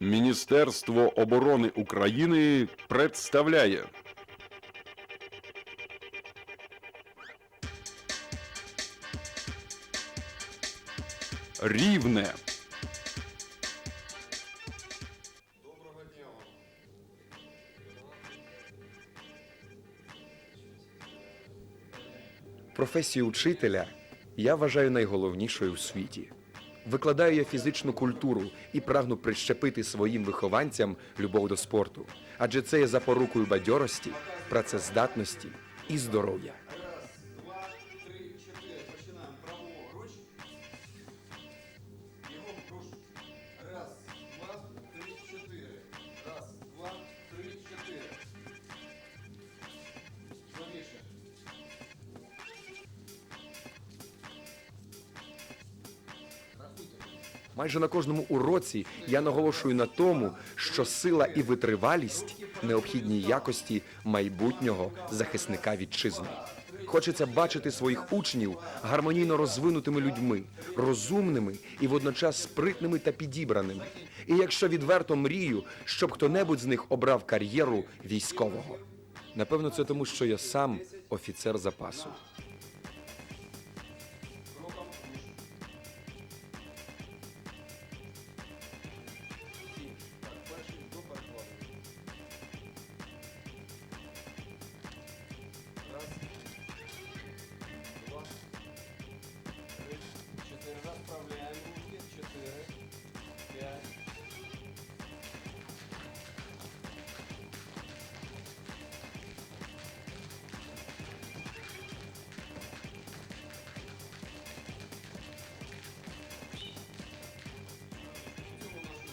Міністерство оборони України представляє Рівне. Професію учителя я вважаю найголовнішою в світі. Викладаю я фізичну культуру і прагну прищепити своїм вихованцям любов до спорту, адже це є запорукою бадьорості, працездатності і здоров'я. Майже на кожному уроці я наголошую на тому, що сила і витривалість необхідні якості майбутнього захисника вітчизни. Хочеться бачити своїх учнів гармонійно розвинутими людьми, розумними і водночас спритними та підібраними. І якщо відверто мрію, щоб хто-небудь з них обрав кар'єру військового. Напевно, це тому, що я сам офіцер запасу.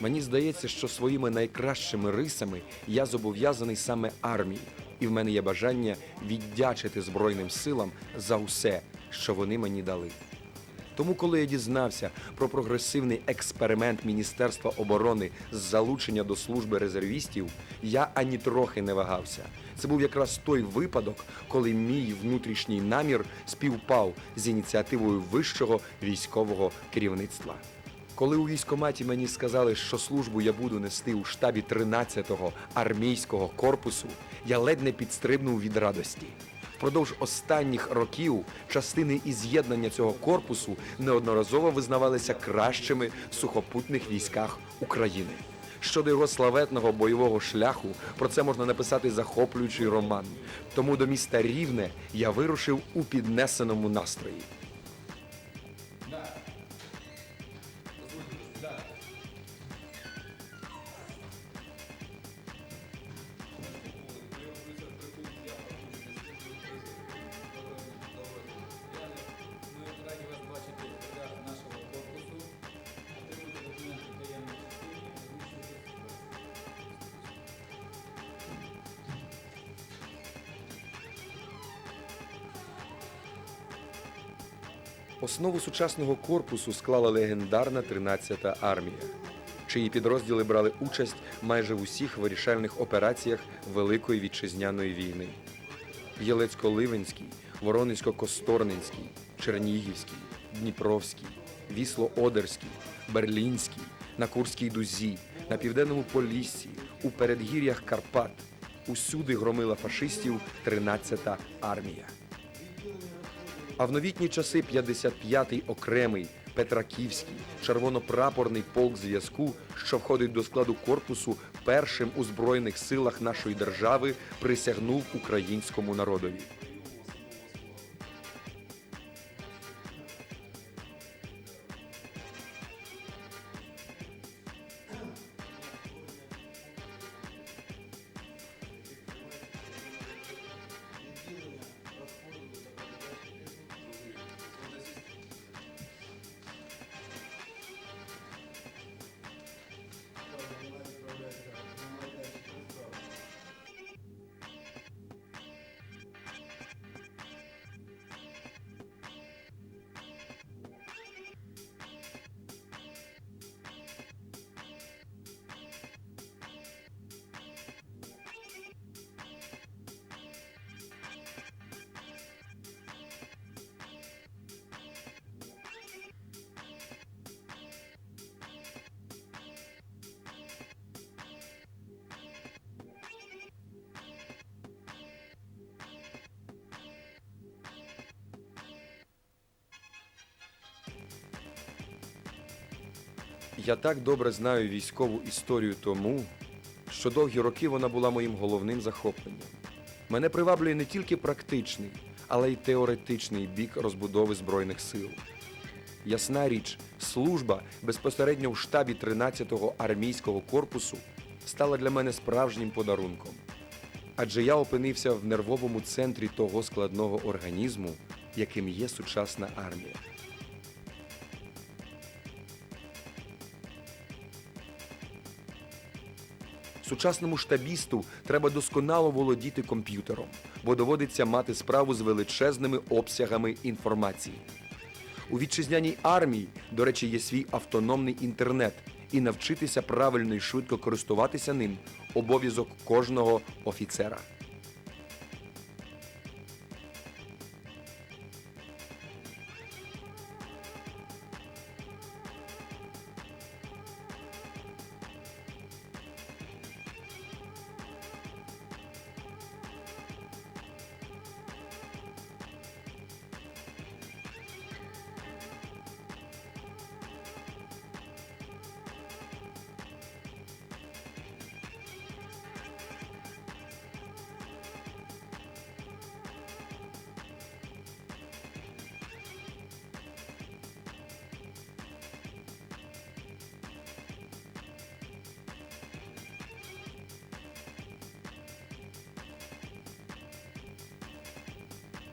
Мені здається, що своїми найкращими рисами я зобов'язаний саме армії, і в мене є бажання віддячити Збройним силам за усе, що вони мені дали. Тому, коли я дізнався про прогресивний експеримент Міністерства оборони з залучення до служби резервістів, я ані трохи не вагався. Це був якраз той випадок, коли мій внутрішній намір співпав з ініціативою вищого військового керівництва. Коли у військкоматі мені сказали, що службу я буду нести у штабі 13-го армійського корпусу, я ледь не підстрибнув від радості. Впродовж останніх років частини і з'єднання цього корпусу неодноразово визнавалися кращими в сухопутних військах України. Щодо його славетного бойового шляху, про це можна написати захоплюючий роман. Тому до міста Рівне я вирушив у піднесеному настрої. Основу сучасного корпусу склала легендарна 13-та армія, чиї підрозділи брали участь майже в усіх вирішальних операціях Великої вітчизняної війни. Єлецько-Ливенський, Воронезько-Косторненський, Чернігівський, Дніпровський, Вісло-Одерський, Берлінський, на Курській дузі, на південному Поліссі, у передгір'ях Карпат. Усюди громила фашистів 13-та армія. А в новітні часи 55-й окремий Петраківський червонопрапорний полк зв'язку, що входить до складу корпусу, першим у збройних силах нашої держави присягнув українському народові. Я так добре знаю військову історію тому, що довгі роки вона була моїм головним захопленням. Мене приваблює не тільки практичний, але й теоретичний бік розбудови Збройних сил. Ясна річ, служба безпосередньо в штабі 13-го армійського корпусу стала для мене справжнім подарунком. Адже я опинився в нервовому центрі того складного організму, яким є сучасна армія. Сучасному штабісту треба досконало володіти комп'ютером, бо доводиться мати справу з величезними обсягами інформації. У вітчизняній армії, до речі, є свій автономний інтернет, і навчитися правильно і швидко користуватися ним обов'язок кожного офіцера.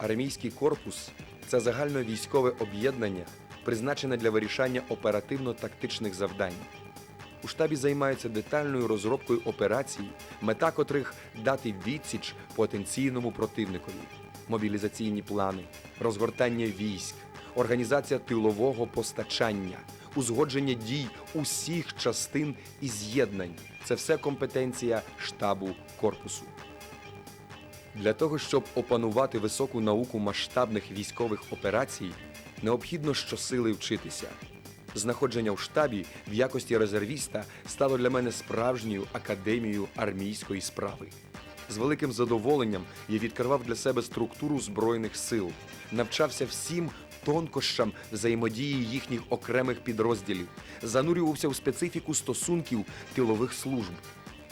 Армійський корпус це загальновійськове об'єднання, призначене для вирішання оперативно-тактичних завдань. У штабі займаються детальною розробкою операцій, мета котрих дати відсіч потенційному противникові, мобілізаційні плани, розгортання військ, організація тилового постачання, узгодження дій усіх частин і з'єднань. Це все компетенція штабу корпусу. Для того, щоб опанувати високу науку масштабних військових операцій, необхідно щосили вчитися. Знаходження в штабі в якості резервіста стало для мене справжньою академією армійської справи. З великим задоволенням я відкривав для себе структуру збройних сил, навчався всім тонкощам взаємодії їхніх окремих підрозділів, занурювався в специфіку стосунків тилових служб.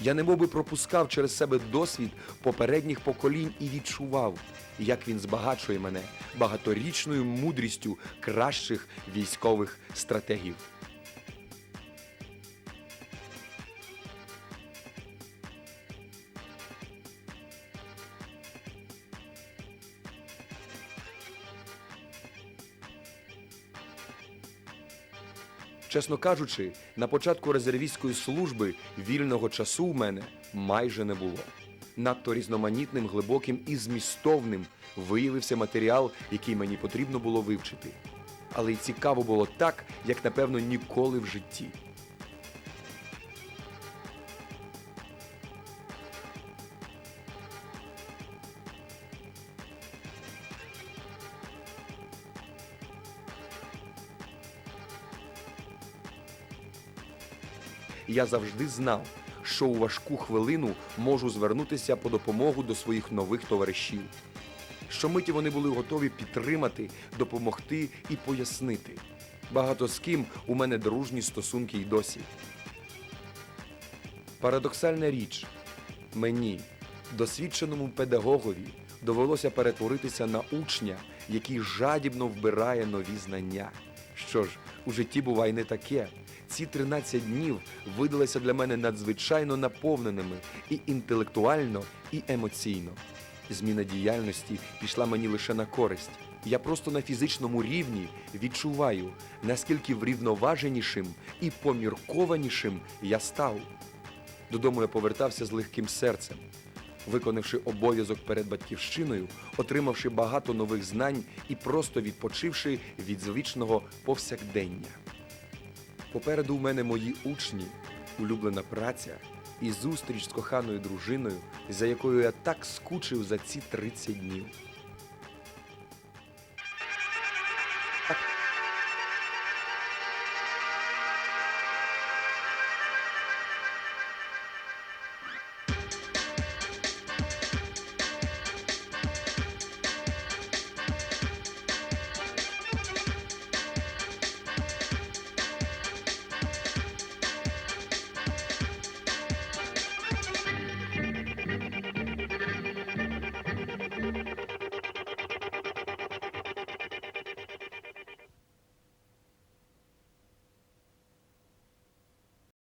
Я немовби пропускав через себе досвід попередніх поколінь і відчував, як він збагачує мене багаторічною мудрістю кращих військових стратегів. Чесно кажучи, на початку резервістської служби вільного часу в мене майже не було. Надто різноманітним, глибоким і змістовним виявився матеріал, який мені потрібно було вивчити. Але й цікаво було так, як напевно ніколи в житті. Я завжди знав, що у важку хвилину можу звернутися по допомогу до своїх нових товаришів. Щомиті вони були готові підтримати, допомогти і пояснити. Багато з ким у мене дружні стосунки й досі. Парадоксальна річ, мені, досвідченому педагогові, довелося перетворитися на учня, який жадібно вбирає нові знання. Що ж, у житті буває не таке. Ці 13 днів видалися для мене надзвичайно наповненими і інтелектуально, і емоційно. Зміна діяльності пішла мені лише на користь. Я просто на фізичному рівні відчуваю, наскільки врівноваженішим і поміркованішим я став. Додому я повертався з легким серцем, виконавши обов'язок перед батьківщиною, отримавши багато нових знань і просто відпочивши від звичного повсякдення. Попереду у мене мої учні, улюблена праця і зустріч з коханою дружиною, за якою я так скучив за ці 30 днів.